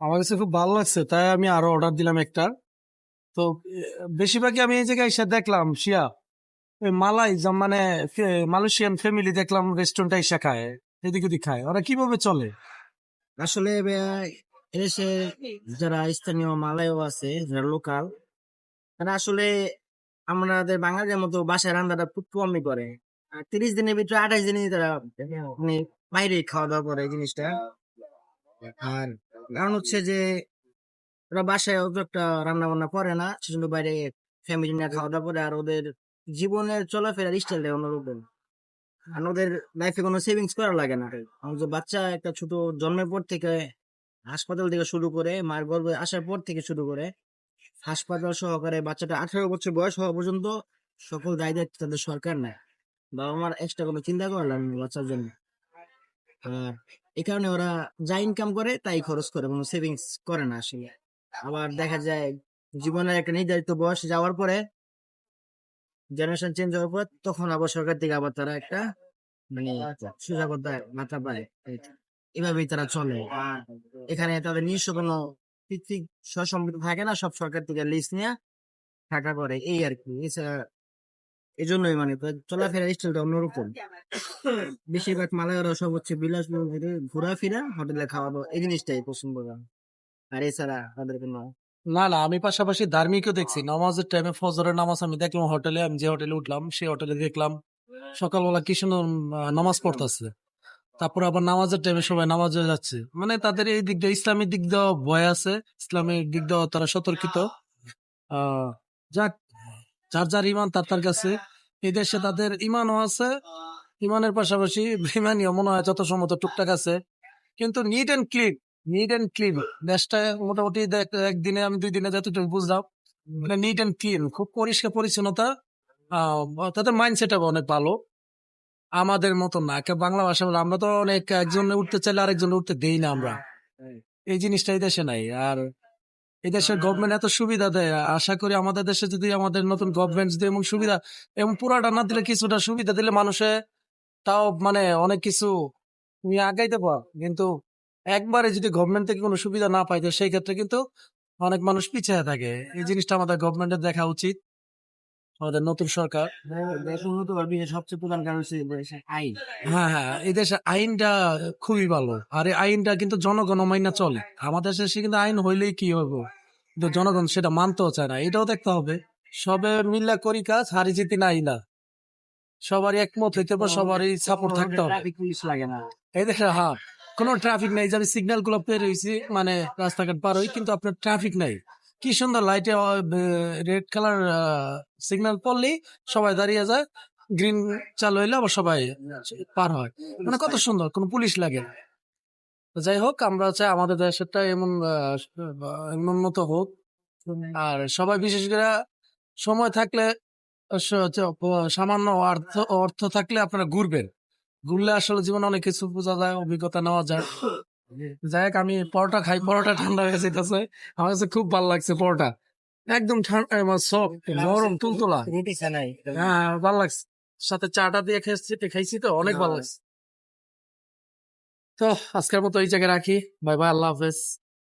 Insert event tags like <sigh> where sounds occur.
আমার কাছে খুব ভালো লাগছে, তাই আমি আরও অর্ডার দিলাম একটা। তো, বেশিরভাগই আমি এই জায়গায় এসে দেখলাম, শিয়া ওই মালাই মানে মালয়েশিয়ান ফ্যামিলি দেখলাম রেস্টুরেন্টে এসে খায়, এদিক ওদিক খায়। ওরা কীভাবে চলে? আসলে এদেশে যারা স্থানীয় মালায়ও আছে, যারা লোকাল তারা আসলে আমাদের বাঙালির মতো বাসায় রান্নাটা খুব কমই করে। তিরিশ দিনের ভিতরে আঠাশ দিনে তারা মানে বাইরে খাওয়া দাওয়া করে জিনিসটা। আর কারণ হচ্ছে যে, ওরা বাসায় অত একটা রান্না বান্না করে না, সেজন্য বাইরে ফ্যামিলি নিয়ে খাওয়া দাওয়া করে আর ওদের জীবনের চলাফেরার স্টাইলটা অন্যরকম। আর ওদের লাইফে কোনো সেভিংস করা লাগে না। যে বাচ্চা একটা ছোট জন্মের পর থেকে হাসপাতাল থেকে শুরু করে, মায়ের গর্ভে আসার পর থেকে শুরু করে, হাসপাতাল সহকারে বাচ্চাটা আঠারো বছর বয়স হওয়া পর্যন্ত সকল দায় দায়িত্ব তাদের সরকার নেয়। বাবা মার এক্সট্রা কোনো চিন্তা করে না বাচ্চার জন্য। এই কারণে ওরা যা ইনকাম করে তাই খরচ করে কোনো সেভিংস করে না আসলে। আবার দেখা যায় জীবনের একটা নির্ধারিত বয়স যাওয়ার পরে জেনারেশন চেঞ্জ হওয়ার পর তখন আবার সরকার থেকে আবার তারা একটা মানে সুযোগতা মাথা পায়। এভাবেই তারা চলে। এখানে তাদের নিজস্ব কোনো পিতৃক সম্পত্তি থাকে না, সব সরকার থেকে লিস্ট নিয়ে থাকা করে। এই আর কি। এছাড়া এই জন্যই মানে তো চলাফেরার স্টাইলটা অন্যরকম। <coughs> বেশিরভাগ মালায়ারা সব হচ্ছে বিলাস ঘোরাফেরা হোটেলে খাওয়া দাওয়া এই জিনিসটাই পছন্দ করে আর এছাড়া তাদের কোনো না না আমি পাশাপাশি ধার্মিকও দেখছি। নামাজের টাইমে ফজরের নামাজ আমি দেখলাম হোটেলে আমি যে হোটেলে উঠলাম সেই হোটেলে দেখলাম সকালবেলা কি সুন্দর নামাজ পড়তেছে। তারপর আবার নামাজের টাইমে সবাই নামাজে যাচ্ছে। মানে তাদের এই দিক দিয়ে ইসলামিক দিক দিয়েও ভয় আছে। ইসলামিক দিক দিয়েও তারা সতর্কিত। আহ যাক যার যার ইমান তার তার কাছে। এই দেশে তাদের ইমানও আছে ইমানের পাশাপাশি বেমানিও মনে হয় যত সম্ভবত টুকটাক আছে। কিন্তু neat and clean neat and clean দেশটা মোটামুটি একদিনে আমি দুই দিনে যতটুকু বুঝলাম মানে নিট অ্যান্ড ক্লিন খুব পরিষ্কার পরিচ্ছন্নতা তাদের মাইন্ডসেট অনেক ভালো। আমাদের মতো না বাংলা ভাষা বলে, আমরা তো অনেক একজন উঠতে চাইলে আরেকজন উঠতে দেই না আমরা। এই জিনিসটা এই দেশে নাই, আর এই দেশের গভর্নমেন্ট এত সুবিধা দেয়। আশা করি আমাদের দেশে যদি আমাদের নতুন গভর্নমেন্ট যদি এমন সুবিধা এবং পুরাটা না দিলে কিছুটা সুবিধা দিলে মানুষে তাও মানে অনেক কিছু তুমি আগাইতে পার। কিন্তু একবারে যদি গভর্নমেন্ট থেকে কোনো সুবিধা না পাই তো সেই ক্ষেত্রে কিন্তু অনেক মানুষ পিছিয়ে থাকে। এই জিনিসটা আমাদের গভর্নমেন্টের দেখা উচিত। আমাদের নতুন সরকার। বিশেষ সবচেয়ে প্রধান কারণ হচ্ছে দেশের আইন। হ্যাঁ হ্যাঁ এই দেশে আইনটা খুবই ভালো। আর এই আইনটা কিন্তু জনগণ মাইনা চলে। আমাদের দেশে কিন্তু আইন হইলেই কি হবে কিন্তু জনগণ সেটা মানতেও চায় না। এটাও দেখতে হবে। সবে মিল্লা করি কাজ হারি জিতি নাই না। সবারই একমত হইতে হবে সবারই সাপোর্ট থাকতে হবে। লাগে না। এই দেখে হ্যাঁ কোনো ট্রাফিক নাই। যে আমি সিগন্যালগুলো রয়েছি মানে রাস্তাঘাট পার হই কিন্তু আপনার ট্রাফিক নাই। কি সুন্দর লাইটে রেড কালার সিগন্যাল পড়লেই সবাই দাঁড়িয়ে যায় গ্রিন চালু হইলে আবার সবাই পার হয়। মানে কত সুন্দর, কোনো পুলিশ লাগে যাই হোক, আমরা চাই আমাদের দেশেরটা এমন এমন উন্নত হোক। আর সবাই বিশেষ করে সময় থাকলে সামান্য অর্থ অর্থ থাকলে আপনারা ঘুরবেন। ঘুরলে আসলে জীবনে অনেক কিছু বোঝা যায়, অভিজ্ঞতা নেওয়া যায়। যাই হোক আমি পরোটা খাই পরোটা ঠান্ডা হয়ে যেতেছে আমার কাছে খুব ভালো লাগছে পরোটা। একদম ঠান্ডা সব নরম তুলতুলা। হ্যাঁ ভালো লাগছে। সাথে চাটা দিয়ে খেয়েছি খাইছি তো অনেক ভালো লাগছে। তো আজকের মতো এই জায়গায় রাখি। বাই বাই আল্লাহ হাফেজ।